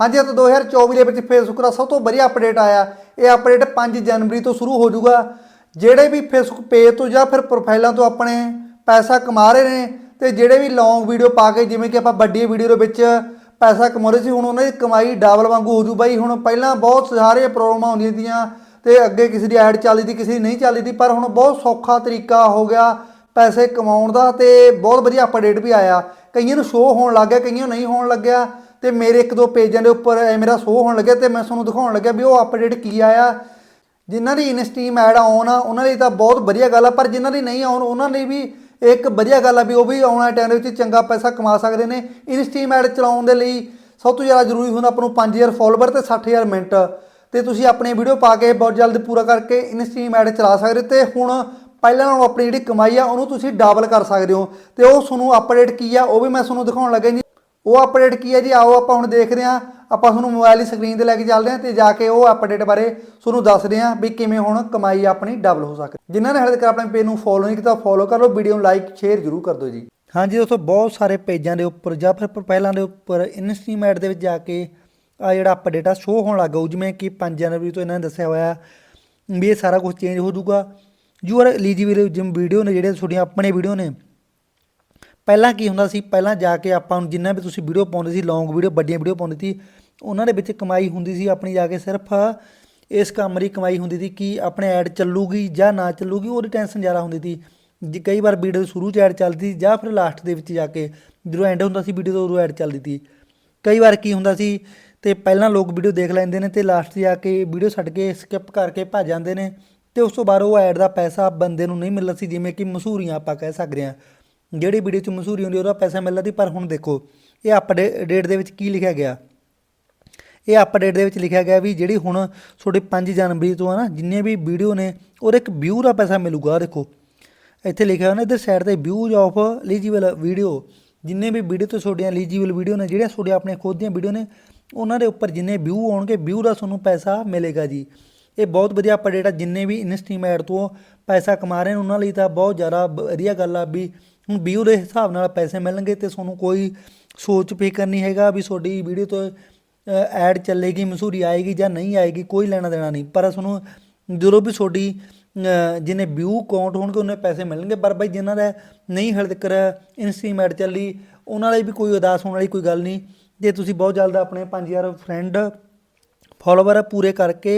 ਹਾਂਜੀ, ਤਾਂ 2024 ਦੇ ਵਿੱਚ ਫੇਸਬੁੱਕ ਦਾ ਸਭ ਤੋਂ ਵਧੀਆ ਅਪਡੇਟ ਆਇਆ। ਇਹ ਅਪਡੇਟ 5 ਜਨਵਰੀ ਤੋਂ ਸ਼ੁਰੂ ਹੋ ਜਾਊਗਾ। ਜਿਹੜੇ ਵੀ ਫੇਸਬੁੱਕ ਪੇਜ ਤੋਂ ਜਾਂ ਫਿਰ ਪ੍ਰੋਫਾਈਲਾਂ ਤੋਂ ਆਪਣੇ ਪੈਸਾ ਕਮਾ ਰਹੇ ਨੇ ਤੇ ਜਿਹੜੇ ਵੀ ਲੌਂਗ ਵੀਡੀਓ ਪਾ ਕੇ, ਜਿਵੇਂ ਕਿ ਆਪਾਂ ਵੱਡੀ ਵੀਡੀਓ ਦੇ ਵਿੱਚ ਪੈਸਾ ਕਮਾਉਂਦੇ ਸੀ, ਹੁਣ ਉਹਨਾਂ ਦੀ ਕਮਾਈ ਡਬਲ ਵਾਂਗੂ ਹੋ ਜੂ ਬਾਈ। ਹੁਣ ਪਹਿਲਾਂ ਬਹੁਤ ਸਾਰੇ ਪ੍ਰੋਬਲਮਾਂ ਆਉਂਦੀਆਂ ਸੀਗੀਆਂ ਤੇ ਅੱਗੇ ਕਿਸੇ ਦੀ ਐਡ ਚੱਲਦੀ ਤੀ ਕਿਸੇ ਦੀ ਨਹੀਂ ਚੱਲਦੀ ਸੀ, ਪਰ ਹੁਣ ਬਹੁਤ ਸੌਖਾ ਤਰੀਕਾ ਹੋ ਗਿਆ ਪੈਸੇ ਕਮਾਉਣ ਦਾ ਤੇ ਬਹੁਤ ਵਧੀਆ ਅਪਡੇਟ ਵੀ ਆਇਆ। ਕਈਆਂ ਨੂੰ ਸ਼ੋਅ ਹੋਣ ਲੱਗ ਗਿਆ, ਕਈਆਂ ਨੂੰ ਨਹੀਂ ਹੋਣ ਲੱਗਿਆ। ਤੇ ਮੇਰੇ ਇੱਕ ਦੋ ਪੇਜਾਂ ਦੇ ਉੱਪਰ ਮੇਰਾ ਸ਼ੋਅ ਹੋਣ ਲੱਗਿਆ ਤੇ ਮੈਂ ਤੁਹਾਨੂੰ ਦਿਖਾਉਣ ਲੱਗਿਆ ਵੀ ਉਹ ਅਪਡੇਟ ਕੀ ਆਇਆ। ਜਿਨ੍ਹਾਂ ਦੀ ਇਨਸਟ੍ਰੀਮ ਐਡ ਆਉਣ ਆ, ਉਹਨਾਂ ਲਈ ਤਾਂ ਬਹੁਤ ਵਧੀਆ ਗੱਲ ਆ, ਪਰ ਜਿਨ੍ਹਾਂ ਦੀ ਨਹੀਂ ਆਉਣ, ਉਹਨਾਂ ਲਈ ਵੀ ਇੱਕ ਵਧੀਆ ਗੱਲ ਆ ਵੀ ਉਹ ਵੀ ਆਉਣ ਵਾਲੇ ਟਾਈਮ ਦੇ ਵਿੱਚ ਚੰਗਾ ਪੈਸਾ ਕਮਾ ਸਕਦੇ ਨੇ। ਇਨਸਟ੍ਰੀਮ ਐਡ ਚਲਾਉਣ ਦੇ ਲਈ ਸਭ ਤੋਂ ਜ਼ਿਆਦਾ ਜ਼ਰੂਰੀ ਹੁੰਦਾ ਆਪਾਂ ਨੂੰ 5000 ਫਾਲੋਵਰ ਤੇ 60000 ਮਿੰਟ। ਤੇ ਤੁਸੀਂ ਆਪਣੀ ਵੀਡੀਓ ਪਾ ਕੇ ਬਹੁਤ ਜਲਦ ਪੂਰਾ ਕਰਕੇ ਇਨਸਟ੍ਰੀਮ ਐਡ ਚਲਾ ਸਕਦੇ ਤੇ ਹੁਣ ਪਹਿਲਾਂ ਨਾਲੋਂ ਆਪਣੀ ਜਿਹੜੀ ਕਮਾਈ ਆ, ਉਹਨੂੰ ਤੁਸੀਂ ਡਬਲ ਕਰ ਸਕਦੇ ਹੋ। ਤੇ ਉਹ ਤੁਹਾਨੂੰ ਅਪਡੇਟ ਕੀ ਆ, ਉਹ ਵੀ ਮੈਂ ਤੁਹਾਨੂੰ ਦਿਖਾਉਣ ਲੱਗਾ ਜੀ ਉਹ ਅਪਡੇਟ ਕੀ ਹੈ ਜੀ? ਆਓ ਆਪਾਂ ਹੁਣ ਦੇਖਦੇ ਹਾਂ। ਆਪਾਂ ਤੁਹਾਨੂੰ ਮੋਬਾਈਲ ਦੀ ਸਕਰੀਨ ਤੇ ਲੈ ਕੇ ਚੱਲਦੇ ਹਾਂ ਤੇ ਜਾ ਕੇ ਉਹ ਅਪਡੇਟ ਬਾਰੇ ਤੁਹਾਨੂੰ ਦੱਸਦੇ ਹਾਂ ਵੀ ਕਿਵੇਂ ਹੁਣ ਕਮਾਈ ਆਪਣੀ ਡਬਲ ਹੋ ਸਕਦੀ ਜਿਨ੍ਹਾਂ ਨੇ ਹਾਲੇ ਤੱਕ ਆਪਣੇ ਪੇਜ ਨੂੰ ਫੋਲੋ ਨਹੀਂ ਕੀਤਾ ਫੋਲੋ ਕਰ ਲਓ ਵੀਡੀਓ ਨੂੰ ਲਾਈਕ ਸ਼ੇਅਰ ਜ਼ਰੂਰ ਕਰ ਦਿਓ ਜੀ। ਹਾਂਜੀ ਦੋਸਤੋ, ਬਹੁਤ ਸਾਰੇ ਪੇਜਾਂ ਦੇ ਉੱਪਰ ਜਾਂ ਫਿਰ ਪ੍ਰੋਫਾਈਲਾਂ ਦੇ ਉੱਪਰ ਇਨਸਟ੍ਰੀਮ ਦੇ ਵਿੱਚ ਜਾ ਕੇ ਆ ਜਿਹੜਾ ਅਪਡੇਟ ਆ ਸ਼ੋਅ ਹੋਣ ਲੱਗਾ ਹੋਊ ਜਿਵੇਂ ਕਿ 5 ਜਨਵਰੀ ਤੋਂ ਇਹਨਾਂ ਨੇ ਦੱਸਿਆ ਹੋਇਆ ਵੀ ਇਹ ਸਾਰਾ ਕੁਝ ਚੇਂਜ ਹੋ ਜਾਊਗਾ। You are eligible gym video ਨੇ, ਜਿਹੜੇ ਤੁਹਾਡੀਆਂ ਆਪਣੇ ਵੀਡੀਓ ਨੇ ਪਹਿਲਾਂ ਕੀ ਹੁੰਦਾ ਸੀ? ਪਹਿਲਾਂ ਜਾ ਕੇ ਆਪਾਂ ਨੂੰ ਜਿੰਨਾ ਵੀ ਤੁਸੀਂ ਵੀਡੀਓ ਪਾਉਂਦੇ ਸੀ ਲੌਂਗ ਵੀਡੀਓ ਵੱਡੀਆਂ ਵੀਡੀਓ ਪਾਉਂਦੇ ਸੀ, ਉਹਨਾਂ ਦੇ ਵਿੱਚ ਕਮਾਈ ਹੁੰਦੀ ਸੀ ਆਪਣੀ ਜਾ ਕੇ ਸਿਰਫ ਇਸ ਕੰਮ ਦੀ ਕਮਾਈ ਹੁੰਦੀ ਸੀ ਕਿ ਆਪਣੇ ਐਡ ਚੱਲੂਗੀ ਜਾਂ ਨਾ ਚੱਲੂਗੀ, ਉਹਦੀ ਟੈਨਸ਼ਨ ਜ਼ਿਆਦਾ ਹੁੰਦੀ ਸੀ। ਜੇ ਕਈ ਵਾਰ ਵੀਡੀਓ ਦੇ ਸ਼ੁਰੂ ਚ ਐਡ ਚੱਲਦੀ ਸੀ ਜਾਂ ਫਿਰ ਲਾਸਟ ਦੇ ਵਿੱਚ ਜਾ ਕੇ ਜਦੋਂ ਐਂਡ ਹੁੰਦਾ ਸੀ ਵੀਡੀਓ ਤੋਂ ਉਦੋਂ ਐਡ ਚੱਲਦੀ ਸੀ। ਕਈ ਵਾਰ ਕੀ ਹੁੰਦਾ ਸੀ ਤੇ ਪਹਿਲਾਂ ਲੋਕ ਵੀਡੀਓ ਦੇਖ ਲੈਂਦੇ ਨੇ ਤੇ ਲਾਸਟ 'ਚ ਜਾ ਕੇ ਵੀਡੀਓ ਛੱਡ ਕੇ ਸਕਿਪ ਕਰਕੇ ਭੱਜ ਜਾਂਦੇ ਨੇ ਤੇ ਉਸ ਤੋਂ ਬਾਅਦ ਉਹ ਐਡ ਦਾ ਪੈਸਾ ਬੰਦੇ ਨੂੰ ਨਹੀਂ ਮਿਲਦਾ ਸੀ, ਜਿਵੇਂ ਕਿ ਮਸ਼ਹੂਰੀਆਂ ਆਪਾਂ ਕਹਿ ਸਕਦੇ ਹਾਂ। ਜਿਹੜੀ ਵੀਡੀਓ 'ਚ ਮਸ਼ਹੂਰੀ ਹੁੰਦੀ ਉਹਦਾ ਪੈਸਾ ਮਿਲਦਾ ਸੀ, ਪਰ ਹੁਣ ਦੇਖੋ, ਇਹ ਅਪਡੇਟ ਦੇ ਵਿੱਚ ਕੀ ਲਿਖਿਆ ਗਿਆ? ਇਹ ਅਪਡੇਟ ਦੇ ਵਿੱਚ ਲਿਖਿਆ ਗਿਆ ਵੀ ਜਿਹੜੀ ਹੁਣ ਤੁਹਾਡੇ 5 ਜਨਵਰੀ ਤੋਂ ਆ ਨਾ, ਜਿੰਨੇ ਵੀ ਵੀਡੀਓ ਨੇ, ਉਹਦੇ ਇੱਕ ਵਿਊ ਦਾ ਪੈਸਾ ਮਿਲੂਗਾ ਦੇਖੋ। ਇੱਥੇ ਲਿਖਿਆ ਹੋਇਆ ਨਾ, ਇੱਧਰ ਸਾਈਡ ਤੇ ਵਿਊਜ਼ ਆਫ ਐਲੀਜੀਬਲ ਵੀਡੀਓ ਜਿੰਨੇ ਵੀ ਵੀਡੀਓ 'ਤੇ ਤੁਹਾਡੀਆਂ ਐਲੀਜੀਬਲ ਵੀਡੀਓ ਨੇ, ਜਿਹੜੀਆਂ ਤੁਹਾਡੇ ਆਪਣੇ ਖੁਦ ਦੀਆਂ ਵੀਡੀਓ ਨੇ, ਉਹਨਾਂ ਦੇ ਉੱਪਰ ਜਿੰਨੇ ਵਿਊ ਆਉਣਗੇ ਵਿਊ ਦਾ ਤੁਹਾਨੂੰ ਪੈਸਾ ਮਿਲੇਗਾ ਜੀ। ਇਹ ਬਹੁਤ ਵਧੀਆ ਅਪਡੇਟ ਆ ਜਿੰਨੇ ਵੀ ਇਨਸਟ੍ਰੀਮ ਐਡ ਤੋਂ ਪੈਸਾ ਕਮਾ ਰਹੇ ਨੇ ਉਹਨਾਂ ਲਈ ਤਾਂ ਬਹੁਤ ਜ਼ਿਆਦਾ ਵਧੀਆ ਗੱਲ ਆ ਵੀ ਹੁਣ ਵਿਊ ਦੇ ਹਿਸਾਬ ਨਾਲ ਪੈਸੇ ਮਿਲਣਗੇ ਤੇ ਤੁਹਾਨੂੰ ਕੋਈ ਸੋਚ ਫਿਕਰ ਨਹੀਂ ਹੈਗਾ ਵੀ ਤੁਹਾਡੀ ਵੀਡੀਓ ਤੋਂ ਐਡ ਚੱਲੇਗੀ ਮਸ਼ਹੂਰੀ ਆਏਗੀ ਜਾਂ ਨਹੀਂ ਆਏਗੀ ਕੋਈ ਲੈਣਾ ਦੇਣਾ ਨਹੀਂ। ਪਰ ਤੁਹਾਨੂੰ ਜਦੋਂ ਵੀ ਤੁਹਾਡੀ ਅ, ਜਿੰਨੇ ਵਿਊ ਕਾਊਂਟ ਹੋਣਗੇ ਉਹਨੇ ਪੈਸੇ ਮਿਲਣਗੇ। ਪਰ ਬਾਈ ਜਿਨ੍ਹਾਂ ਦਾ ਨਹੀਂ ਹਲੇ ਤੱਕ ਇਨਸਟ੍ਰੀਮ ਐਡ ਚੱਲੀ ਉਹਨਾਂ ਲਈ ਵੀ ਕੋਈ ਉਦਾਸ ਹੋਣ ਵਾਲੀ ਕੋਈ ਗੱਲ ਨਹੀਂ। ਜੇ ਤੁਸੀਂ ਬਹੁਤ ਜਲਦ ਆਪਣੇ 5000 ਫਰੈਂਡ ਫਾਲੋਵਰ ਪੂਰੇ ਕਰਕੇ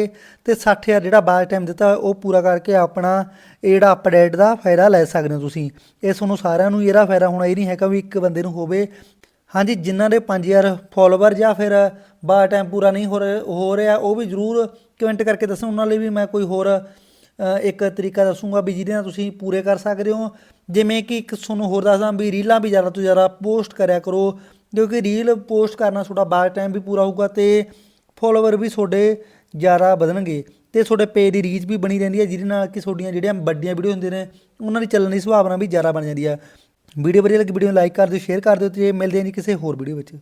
ਤੇ 60000 ਜਿਹੜਾ ਬਾਅਦ ਟਾਈਮ ਦਿੱਤਾ ਉਹ ਪੂਰਾ ਕਰਕੇ ਆਪਣਾ ਇਹ ਜਿਹੜਾ ਅਪਡੇਟ ਦਾ ਫਾਇਦਾ ਲੈ ਸਕਦੇ ਹੋ ਤੁਸੀਂ। ਇਹ ਤੁਹਾਨੂੰ ਸਾਰਿਆਂ ਨੂੰ ਇਹਦਾ ਫਾਇਦਾ ਹੋਣਾ, ਇਹ ਨਹੀਂ ਹੈਗਾ ਵੀ ਇੱਕ ਬੰਦੇ ਨੂੰ ਹੋਵੇ। ਹਾਂਜੀ, ਜਿਨ੍ਹਾਂ ਦੇ 5000 ਫਾਲੋਵਰ ਜਾਂ ਫਿਰ ਬਾਅਦ ਟਾਈਮ ਪੂਰਾ ਨਹੀਂ ਹੋ ਰਿਹਾ ਹੋ ਰਿਹਾ, ਉਹ ਵੀ ਜਰੂਰ ਕਮੈਂਟ ਕਰਕੇ ਦੱਸੋ ਉਹਨਾਂ ਲਈ ਵੀ ਮੈਂ ਕੋਈ ਹੋਰ ਇੱਕ ਤਰੀਕਾ ਦੱਸੂਗਾ ਵੀ ਜਿਹਦੇ ਨਾਲ ਤੁਸੀਂ ਪੂਰੇ ਕਰ ਸਕਦੇ ਹੋ। ਜਿਵੇਂ ਕਿ ਇੱਕ ਤੁਹਾਨੂੰ ਹੋਰ ਦੱਸਦਾ ਵੀ ਰੀਲਾਂ ਵੀ ਜ਼ਿਆਦਾ ਤੋਂ ਜ਼ਿਆਦਾ ਪੋਸਟ ਕਰਿਆ ਕਰੋ, ਕਿਉਂਕਿ ਰੀਲ ਪੋਸਟ ਕਰਨਾ ਤੁਹਾਡਾ ਬਾਅਦ ਟਾਈਮ ਵੀ ਪੂਰਾ ਹੋਊਗਾ ਤੇ ਫੋਲੋਵਰ ਵੀ ਤੁਹਾਡੇ ਜ਼ਿਆਦਾ ਵਧਣਗੇ ਤੇ ਤੁਹਾਡੇ ਪੇਜ ਦੀ ਰੀਚ ਵੀ ਬਣੀ ਰਹਿੰਦੀ ਹੈ, ਜਿਹਦੇ ਨਾਲ ਕਿ ਤੁਹਾਡੀਆਂ ਜਿਹੜੀਆਂ ਵੱਡੀਆਂ ਵੀਡੀਓ ਹੁੰਦੀਆਂ ਨੇ, ਉਹਨਾਂ ਦੀ ਚੱਲਣ ਦੀ ਸੰਭਾਵਨਾ ਵੀ ਜ਼ਿਆਦਾ ਬਣ ਜਾਂਦੀ ਹੈ। ਵੀਡੀਓ ਵਧੀਆ ਲੱਗੀ ਵੀਡੀਓ ਨੂੰ ਲਾਈਕ ਕਰ ਦਿਓ ਸ਼ੇਅਰ ਕਰ ਦਿਓ ਤੇ ਮਿਲਦੇ ਹਾਂ ਜੀ ਕਿਸੇ ਹੋਰ ਵੀਡੀਓ ਵਿੱਚ।